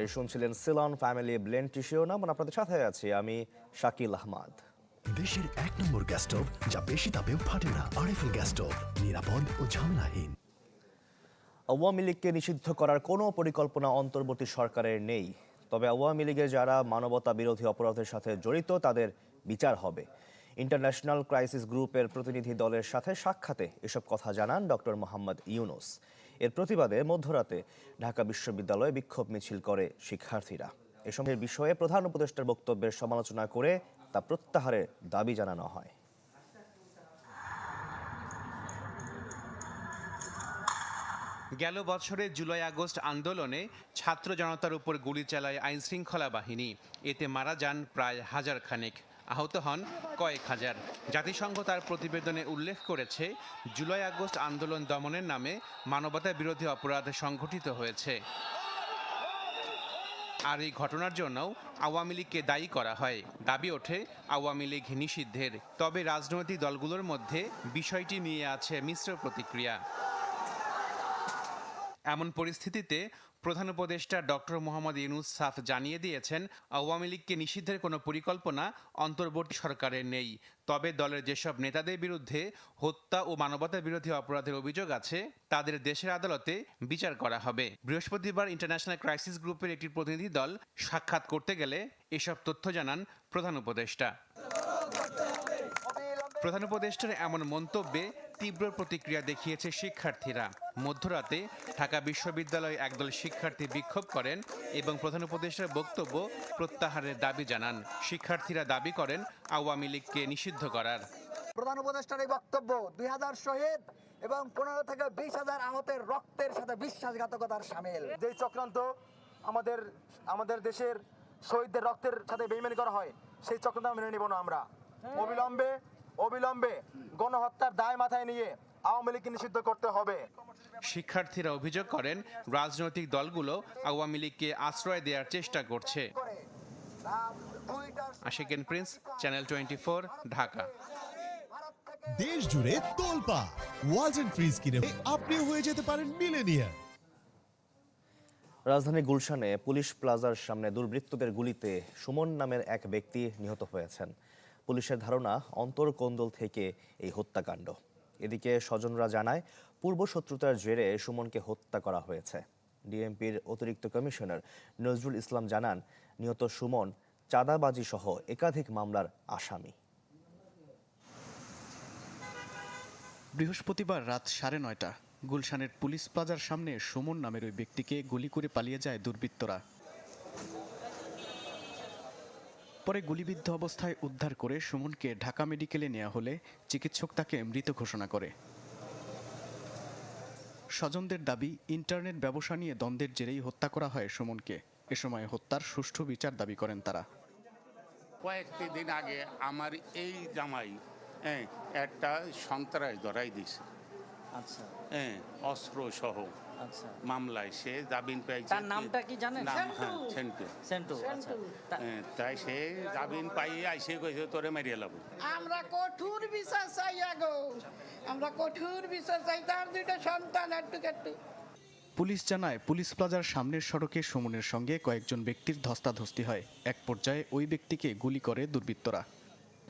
ধরে শুনছিলেন Ceylon family blend TCO নাম আপনাদের সাথে আছি আমি শাকিল আহমাদ। দেশের এক নম্বর গ্যাস স্টোভ যা বেশি তাপেও ফাটে না আরএফএল গ্যাস স্টোভ নিরাপদ ও ঝামেলাহীন। আওয়ামী লীগকে নিষিদ্ধ করার কোনো পরিকল্পনা অন্তর্বর্তী সরকারের নেই। তবে আওয়ামী লীগের যারা মানবতা বিরোধী অপরাধের সাথে জড়িত তাদের বিচার হবে। ইন্টারন্যাশনাল ক্রাইসিস গ্রুপের প্রতিনিধি দলের সাথে সাক্ষাতে এসব কথা জানান ডক্টর মোহাম্মদ ইউনুস। এর প্রতিবাদে মধ্যরাতে ঢাকা বিশ্ববিদ্যালয়ে বিক্ষোভ মিছিল করে শিক্ষার্থীরা। এসবের বিষয়ে প্রধান উপদেষ্টার বক্তব্যের সমালোচনা করে তা প্রত্যাহারের দাবি জানানো হয়। গেল বছরে জুলাই আগস্ট আন্দোলনে ছাত্র জনতার উপর গুলি চালায় আইন শৃঙ্খলা বাহিনী। এতে মারা যান প্রায় হাজার খানেক। আহত হন কয়েক হাজার। জাতিসংঘ তার প্রতিবেদনে উল্লেখ করেছে, জুলাই আগস্ট আন্দোলন দমনের নামে মানবতা বিরোধী অপরাধ সংঘটিত হয়েছে। আর এই ঘটনার জন্যও আওয়ামী লীগকে দায়ী করা হয়। দাবি ওঠে, আওয়ামী লীগ নিষিদ্ধের। তবে রাজনৈতিক দলগুলোর মধ্যে বিষয়টি নিয়ে আছে মিশ্র প্রতিক্রিয়া। এমন পরিস্থিতিতে প্রধান উপদেষ্টা ডক্টর মোহাম্মদ ইউনুস সাফ জানিয়ে দিয়েছেন, আওয়ামী লীগকে নিষিদ্ধের কোনো পরিকল্পনা অন্তর্বর্তী সরকারের নেই। তবে দলের যেসব নেতাদের বিরুদ্ধে হত্যা ও মানবতা বিরোধী অপরাধের অভিযোগ আছে, তাদের দেশের আদালতে বিচার করা হবে। বৃহস্পতিবার ইন্টারন্যাশনাল ক্রাইসিস গ্রুপের একটি প্রতিনিধি দল সাক্ষাৎ করতে গেলে এসব তথ্য জানান প্রধান উপদেষ্টা। প্রধান উপদেষ্টার এমন মন্তব্যে তীব্র প্রতিক্রিয়া দেখিয়েছে শিক্ষার্থীরা। মধ্যরাতে ঢাকা বিশ্ববিদ্যালয়ে একদল শিক্ষার্থী বিক্ষোভ করেন এবং প্রধান উপদেষ্টার বক্তব্য প্রত্যাহারের দাবি জানান। শিক্ষার্থীরা দাবি করেন আওয়ামী লীগকে নিষিদ্ধ করার। প্রধান উপদেষ্টার এই বক্তব্য দুই হাজার শহীদ এবং পনেরো থেকে বিশ হাজার আহতের রক্তের সাথে বিশ্বাসঘাতকতার সামিল। যেই চক্রান্ত আমাদের আমাদের দেশের শহীদদের রক্তের সাথে বেইমানি করা হয় সেই চক্রান্ত মেনে নিব না আমরা। অবিলম্বে অবিলম্বে গণহত্যার দায় মাথায় নিয়ে আওয়ামী লীগকে নিষিদ্ধ করতে হবে। শিক্ষার্থীরা অভিযোগ করেন রাজনৈতিক দলগুলো আওয়ামী লীগকে আশ্রয় দেওয়ার চেষ্টা করছে। আশিকেন প্রিন্স চ্যানেল টোয়েন্টি ঢাকা। দেশ জুড়ে তোলপা ওয়ালটন ফ্রিজ কিনে আপনিও হয়ে যেতে পারেন মিলেনিয়ার রাজধানী গুলশানে পুলিশ প্লাজার সামনে দুর্বৃত্তদের গুলিতে সুমন নামের এক ব্যক্তি নিহত হয়েছেন। পুলিশের ধারণা, অন্তর্কোন্দল থেকে এই হত্যাকাণ্ড। এদিকে স্বজনরা জানায়, পূর্ব শত্রুতার জেরে সুমনকে হত্যা করা হয়েছে। ডিএমপির অতিরিক্ত কমিশনার নজরুল ইসলাম জানান, নিহত সুমন চাঁদাবাজি সহ একাধিক মামলার আসামি। বৃহস্পতিবার রাত সাড়ে নয়টা, গুলশানের পুলিশ প্লাজার সামনে সুমন নামের ওই ব্যক্তিকে গুলি করে পালিয়ে যায় দুর্বৃত্তরা। পরে গুলিবিদ্ধ অবস্থায় উদ্ধার করে সুমনকে ঢাকা মেডিকেলে নেওয়া হলে চিকিৎসক তাকে মৃত ঘোষণা করে। স্বজনদের দাবি ইন্টারনেট ব্যবসা নিয়ে দ্বন্দ্বের জেরেই হত্যা করা হয় সুমনকে। এ সময় হত্যার সুষ্ঠু বিচার দাবি করেন তারা। কয়েকটি দিন আগে আমার এই জামাই হ্যাঁ একটা সন্ত্রাস ধরাই দিছে। আচ্ছা। হ্যাঁ অস্ত্র সহ মামলায় সে জামিন পেয়েছে তার নামটা কি জানেন? নাম হ্যাঁ সেন্টু। সেন্টু আচ্ছা। তাই সে জামিন পাইয়ে আইসে কইছে তোরে মারিয়ে লাভ আমরা কঠোর বিচার চাই আগো। আমরা কঠোর বিচার চাই তার দুইটা সন্তান একটু একটু পুলিশ জানায় পুলিশ প্লাজার সামনের সড়কে সুমনের সঙ্গে কয়েকজন ব্যক্তির ধস্তাধস্তি হয়। এক পর্যায়ে ওই ব্যক্তিকে গুলি করে দুর্বৃত্তরা।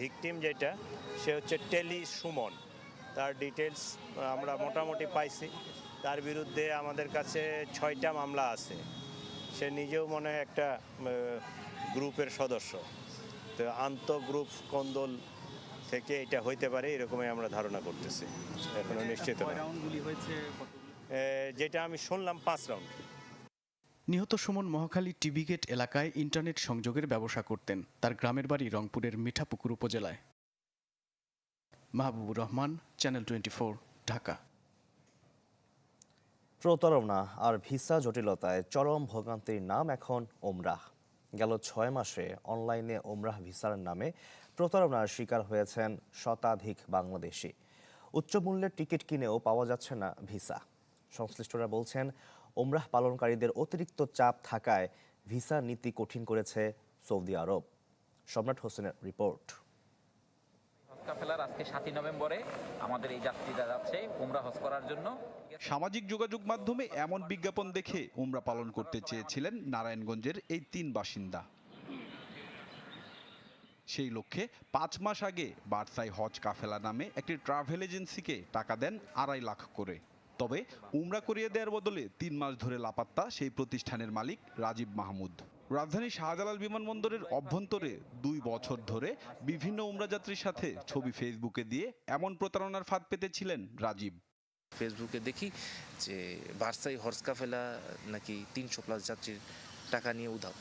ভিকটিম যেটা সে হচ্ছে টেলি সুমন। তার ডিটেলস আমরা মোটামুটি পাইছি। তার বিরুদ্ধে আমাদের কাছে ছয়টা মামলা আছে। সে নিজেও মনে হয় একটা গ্রুপের সদস্য। তো আন্ত গ্রুপ কন্দল থেকে এটা হইতে পারে এরকমই আমরা ধারণা করতেছি। এখনও নিশ্চিত না। এ, যেটা আমি শুনলাম পাঁচ রাউন্ড। নিহত সুমন মহাখালী টিভি গেট এলাকায় ইন্টারনেট সংযোগের ব্যবসা করতেন তার গ্রামের বাড়ি রংপুরের মিঠাপুকুর উপজেলায়। Mahbubur Rahman channel twenty Dhaka. প্রতারণা আর ভিসা জটিলতায় চরম ভোগান্তির নাম এখন ওমরাহ। গেল ছয় মাসে অনলাইনে ওমরাহ ভিসার নামে প্রতারণার শিকার হয়েছেন শতাধিক বাংলাদেশি। উচ্চ মূল্যের টিকিট কিনেও পাওয়া যাচ্ছে না ভিসা। সংশ্লিষ্টরা বলছেন, ওমরাহ পালনকারীদের অতিরিক্ত চাপ থাকায় ভিসা নীতি কঠিন করেছে সৌদি আরব। সম্রাট হোসেনের রিপোর্ট। কাফেলার আজকে সাতই নভেম্বরে আমাদের এই যাত্রীরা যাচ্ছে উমরা হজ করার জন্য। সামাজিক যোগাযোগ মাধ্যমে এমন বিজ্ঞাপন দেখে উমরা পালন করতে চেয়েছিলেন নারায়ণগঞ্জের এই তিন বাসিন্দা। সেই লক্ষ্যে পাঁচ মাস আগে বার্সাই হজ কাফেলা নামে একটি ট্রাভেল এজেন্সিকে টাকা দেন আড়াই লাখ করে। তবে উমরা করিয়ে দেওয়ার বদলে তিন মাস ধরে লাপাত্তা সেই প্রতিষ্ঠানের মালিক রাজীব মাহমুদ। রাজধানী শাহজালাল বিমানবন্দরের অভ্যন্তরে দুই বছর ধরে বিভিন্ন উমরা যাত্রীর সাথে ছবি ফেসবুকে দিয়ে এমন প্রতারণার ফাঁদ পেতেছিলেন রাজীব। ফেসবুকে দেখি যে বার্সাই হর্স কাফেলা নাকি তিনশো প্লাস যাত্রীর টাকা নিয়ে উধাও।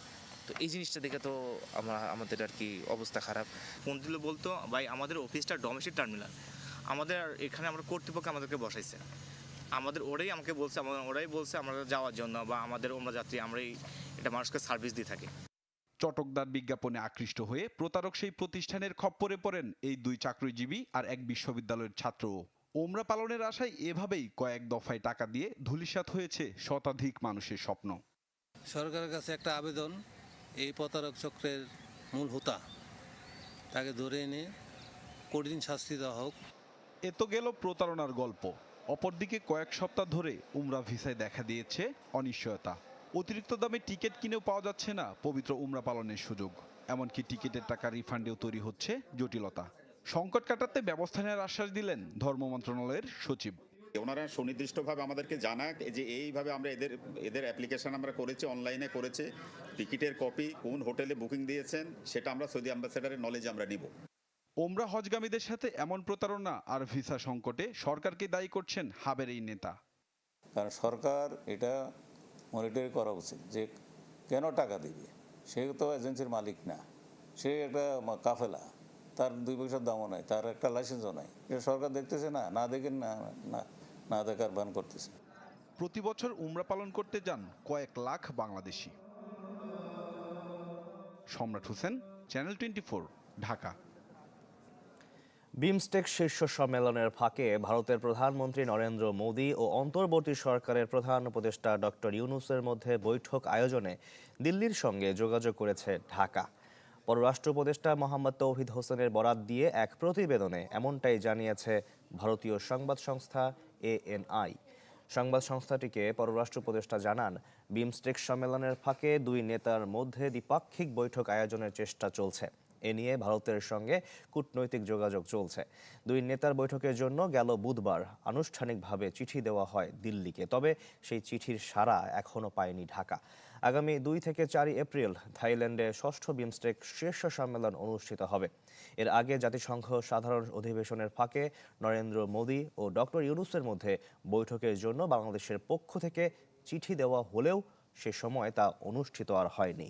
তো এই জিনিসটা দেখে তো আমরা আমাদের আর কি অবস্থা খারাপ। ফোন দিলে বলতো ভাই আমাদের অফিসটা ডোমেস্টিক টার্মিনাল আমাদের এখানে আমরা কর্তৃপক্ষ আমাদেরকে বসাইছে। আমাদের ওরাই আমাকে বলছে আমাদের ওরাই বলছে আমরা যাওয়ার জন্য বা আমাদের ওমরা যাত্রী আমরাই এটা মানুষকে সার্ভিস দিয়ে থাকি। চটকদার বিজ্ঞাপনে আকৃষ্ট হয়ে প্রতারক সেই প্রতিষ্ঠানের খপ্পরে পড়েন এই দুই চাকরিজীবী আর এক বিশ্ববিদ্যালয়ের ছাত্র। ওমরা পালনের আশায় এভাবেই কয়েক দফায় টাকা দিয়ে ধূলিসাৎ হয়েছে শতাধিক মানুষের স্বপ্ন। সরকারের কাছে একটা আবেদন এই প্রতারক চক্রের মূল হোতা। তাকে ধরে এনে কঠিন শাস্তি দেওয়া হোক। এ তো গেল প্রতারণার গল্প। অপরদিকে কয়েক সপ্তাহ ধরে উমরা ভিসায় দেখা দিয়েছে অনিশ্চয়তা। অতিরিক্ত দামে টিকিট কিনেও পাওয়া যাচ্ছে না পবিত্র উমরা পালনের সুযোগ। এমনকি টিকিটের টাকা রিফান্ডেও তৈরি হচ্ছে জটিলতা। সংকট কাটাতে ব্যবস্থা নেওয়ার আশ্বাস দিলেন ধর্ম মন্ত্রণালয়ের সচিব। ওনারা সুনির্দিষ্টভাবে আমাদেরকে জানাক যে এইভাবে আমরা এদের এদের অ্যাপ্লিকেশন আমরা করেছি অনলাইনে করেছে। টিকিটের কপি কোন হোটেলে বুকিং দিয়েছেন, সেটা আমরা সৌদি অ্যাম্বাসেডারের নলেজ আমরা নিব। ওমরা হজগামীদের সাথে এমন প্রতারণা আর ভিসা সংকটে সরকারকে দায়ী করছেন হাবের এই নেতা। কারণ সরকার এটা মনিটর করা উচিত যে কেন টাকা দিবে? সে তো এজেন্সির মালিক না। সে একটা কাফেলা তার দুই পয়সার দামও নাই তার একটা লাইসেন্সও নাই। এটা সরকার দেখতেছে না না দেখে না না না দেখার বান করতেছে। প্রতি বছর উমরা পালন করতে যান কয়েক lakh Bangladeshi. Samrat Hossain channel twenty Dhaka. BIMSTEC শীর্ষ সম্মেলনের ফাঁকে ভারতের প্রধানমন্ত্রী নরেন্দ্র মোদী ও অন্তর্বর্তী সরকারের প্রধান উপদেষ্টা ডক্টর ইউনুসের মধ্যে বৈঠক আয়োজনে দিল্লির সঙ্গে যোগাযোগ করেছে ঢাকা। পররাষ্ট্র উপদেষ্টা মোহাম্মদ তৌহিদ হোসেনের বরাত দিয়ে এক প্রতিবেদনে এমনটাই জানিয়েছে ভারতীয় সংবাদ সংস্থা এএনআই। সংবাদ সংস্থাটিকে পররাষ্ট্র উপদেষ্টা জানান, বিমস্টেক সম্মেলনের ফাঁকে দুই নেতার মধ্যে দ্বিপাক্ষিক বৈঠক আয়োজনের চেষ্টা চলছে। এ নিয়ে ভারতের সঙ্গে কূটনৈতিক যোগাযোগ চলছে। দুই নেতার বৈঠকের জন্য গেল বুধবার। আনুষ্ঠানিকভাবে চিঠি দেওয়া হয় দিল্লিকে, তবে সেই চিঠির সাড়া এখনও পায়নি ঢাকা। আগামী দুই থেকে চারই এপ্রিল থাইল্যান্ডে ষষ্ঠ বিমস্টেক শীর্ষ সম্মেলন অনুষ্ঠিত হবে। এর আগে জাতিসংঘ সাধারণ অধিবেশনের ফাঁকে নরেন্দ্র মোদী ও ডক্টর ইউনুসের মধ্যে বৈঠকের জন্য বাংলাদেশের পক্ষ থেকে চিঠি দেওয়া হলেও সে সময় তা অনুষ্ঠিত আর হয়নি।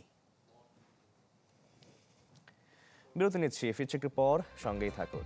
বিরতি নিচ্ছি ফিরছি একটু পর সঙ্গেই থাকুন।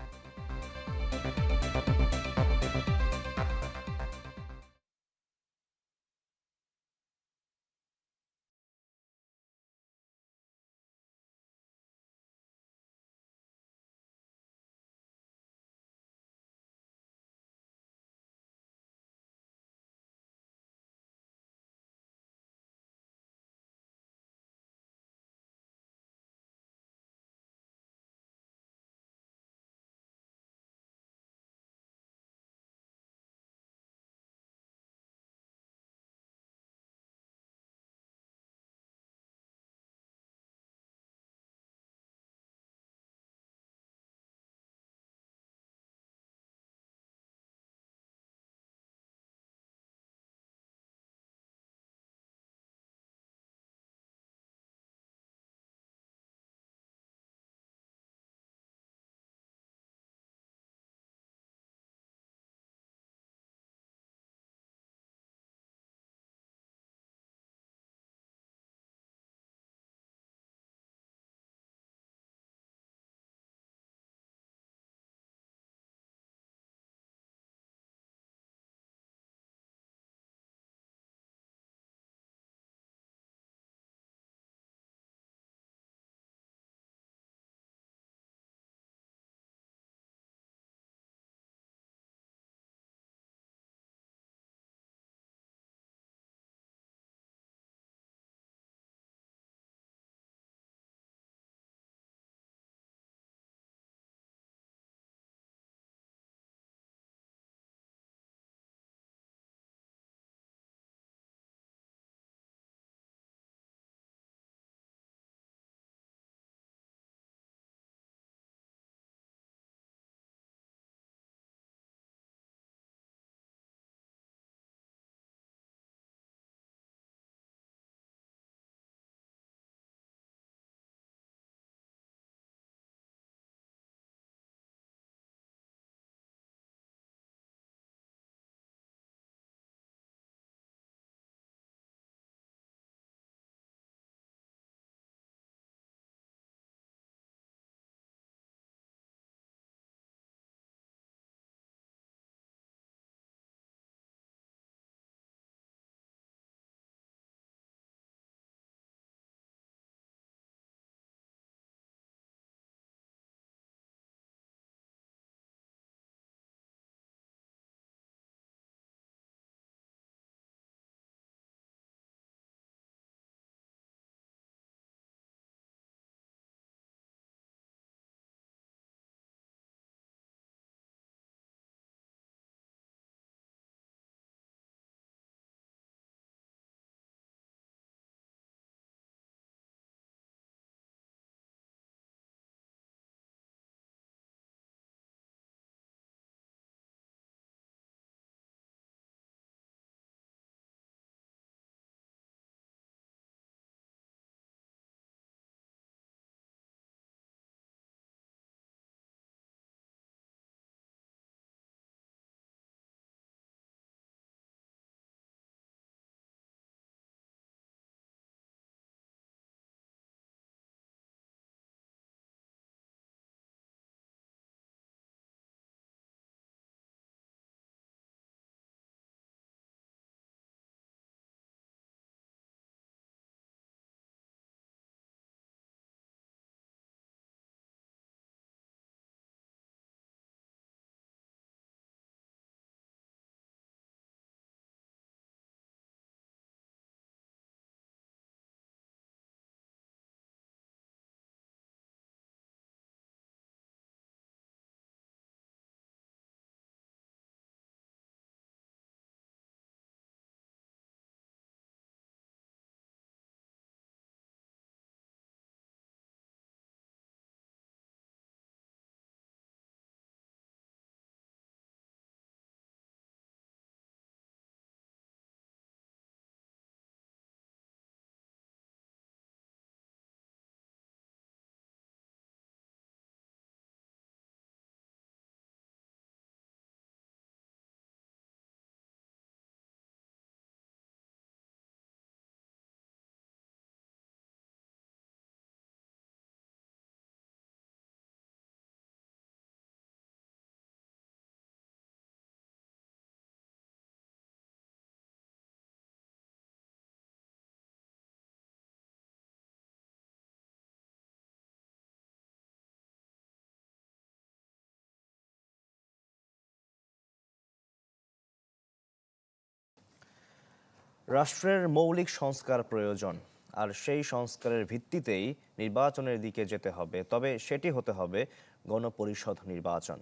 রাষ্ট্রের মৌলিক সংস্কার প্রয়োজন, আর সেই সংস্কারের ভিত্তিতেই নির্বাচনের দিকে যেতে হবে। তবে সেটি হতে হবে গণপরিষদ নির্বাচন।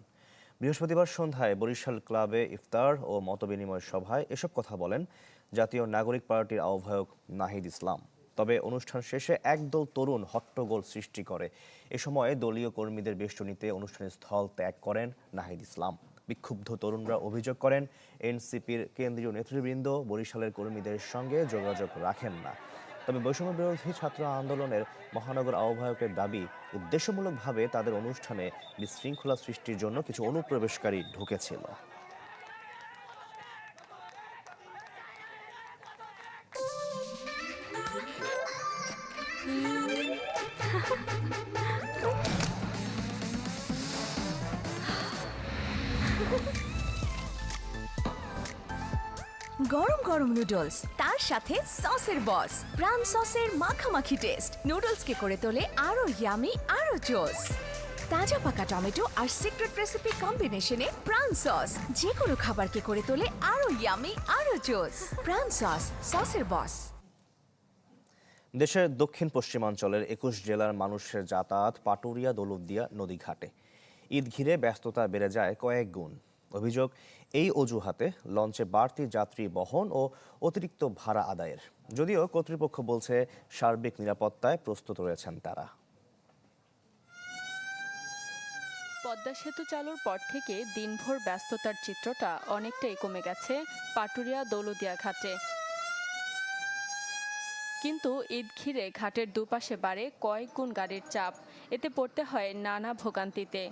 বৃহস্পতিবার সন্ধ্যায় বরিশাল ক্লাবে ইফতার ও মতবিনিময় সভায় এসব কথা বলেন জাতীয় নাগরিক পার্টির আহ্বায়ক নাহিদ ইসলাম। তবে অনুষ্ঠান শেষে একদল তরুণ হট্টগোল সৃষ্টি করে। এ সময় দলীয় কর্মীদের বেষ্টনীতে অনুষ্ঠানের স্থল ত্যাগ করেন নাহিদ ইসলাম। বিক্ষুব্ধ তরুণরা অভিযোগ করেন, এনসিপির কেন্দ্রীয় নেতৃবৃন্দ বরিশালের কর্মীদের সঙ্গে যোগাযোগ রাখেন না। তবে বৈষম্য বিরোধী ছাত্র আন্দোলনের মহানগর আহ্বায়কের দাবি, উদ্দেশ্যমূলকভাবে তাদের অনুষ্ঠানে বিশৃঙ্খলা সৃষ্টির জন্য কিছু অনুপ্রবেশকারী ঢুকেছিল। গরম গরম নুডলস তার সাথে সসের বস প্রাণ সসের মাখামাখি টেস্ট নুডলসকে করে তোলে আরও ইয়ামি আরও জোস। তাজা পাকা টমেটো আর সিক্রেট রেসিপি কম্বিনেশনে প্রাণ সস যে কোনো খাবারকে করে তোলে আরও ইয়ামি আরও জোস। প্রাণ সস সসের বস দেশের দক্ষিণ পশ্চিমাঞ্চলের একুশ জেলার মানুষের যাতায়াত পাটুরিয়া দৌলতদিয়া নদী ঘাটে ঈদ ঘিরে ব্যস্ততা বেড়ে যায় কয়েক গুণ। অভিযোগ, এই অজুহাতে লঞ্চে বাড়তি যাত্রী বহন ও অতিরিক্ত ভাড়া আদায়ের। যদিও কর্তৃপক্ষ বলছে, সার্বিক নিরাপত্তায় প্রস্তুত রয়েছেন তারা। পদ্মা সেতু চালুর পর থেকে দিনভর ব্যস্ততার চিত্রটা অনেকটাই কমে গেছে পাটুরিয়া দৌলদিয়া ঘাটে। কিন্তু ঈদ ঘিরে ঘাটের দুপাশে বাড়ে কয়েক গুণ গাড়ির চাপ। এতে পড়তে হয় নানা ভোগান্তিতে।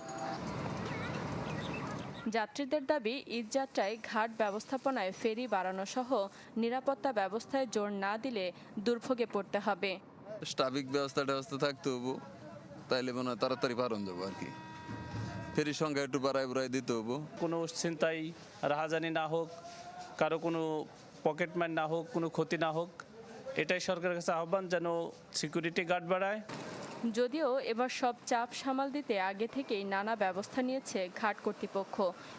যাত্রীদের দাবি ঈদ যাত্রায় ঘাট ব্যবস্থাপনায় ফেরি বাড়ানো সহ নিরাপত্তা ব্যবস্থায় জোর না দিলে দুর্ভোগে পড়তে হবে। স্টাবিক ব্যবস্থা ব্যবস্থা থাকতে হব তাইলে মনে হয় তাড়াতাড়ি পারন যাব আর কি। ফেরির সংখ্যা একটু বাড়াই বাড়াই দিতে হব। কোনো ছিনতাই রাহাজানি না হোক কারও কোনো পকেটম্যান না হোক কোনো ক্ষতি না হোক এটাই সরকারের কাছে আহ্বান যেন সিকিউরিটি গার্ড বাড়ায়। যদিও এবার সব চাপ সামাল দিতে আগে থেকেই নানা ব্যবস্থা নিয়েছে ঘাট কর্তৃপক্ষ।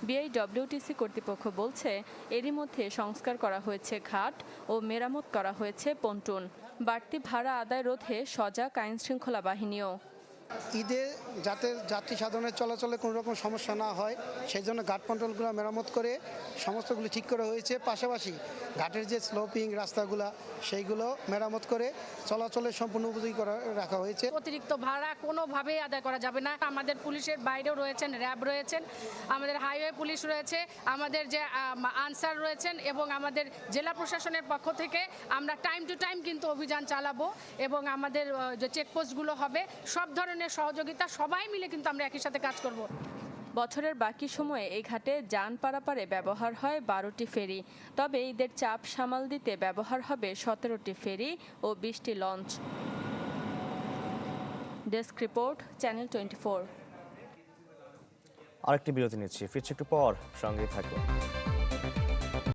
বিআইডব্লিউটিসি কর্তৃপক্ষ বলছে, এরই মধ্যে সংস্কার করা হয়েছে ঘাট ও মেরামত করা হয়েছে পন্টুন। বাড়তি ভাড়া আদায় রোধে সজাগ আইন শৃঙ্খলা বাহিনীও। ঈদে যাতে যাত্রী সাধারণের চলাচলে কোনো রকম সমস্যা না হয় সেই জন্য ঘাট কন্ট্রোলগুলো মেরামত করে সমস্তগুলো ঠিক করা হয়েছে। পাশাপাশি ঘাটের যে স্লোপিং রাস্তাগুলা, সেইগুলো মেরামত করে চলাচলের সম্পূর্ণ উপযোগী করা, রাখা হয়েছে। অতিরিক্ত ভাড়া কোনোভাবেই আদায় করা যাবে না। আমাদের পুলিশের বাইরেও রয়েছেন, র্যাব রয়েছেন, আমাদের হাইওয়ে পুলিশ রয়েছে, আমাদের যে আনসার রয়েছেন এবং আমাদের জেলা প্রশাসনের পক্ষ থেকে আমরা টাইম টু টাইম কিন্তু অভিযান চালাবো এবং আমাদের যে চেকপোস্টগুলো হবে, সব ধরনের সহযোগিতা সবাই মিলে কিন্তু আমরা একই সাথে কাজ করব। বছরের বাকি সময়ে এই ঘাটে যান পারাপারে ব্যবহার হয় বারোটি ফেরি। তবে ঈদের চাপ সামাল দিতে ব্যবহার হবে সতেরোটি ফেরি ও বিশটি launch. Desk report channel twenty four আরেকটি বিরতি নিচ্ছি। ফিরছি একটু পর। সঙ্গেই থাকব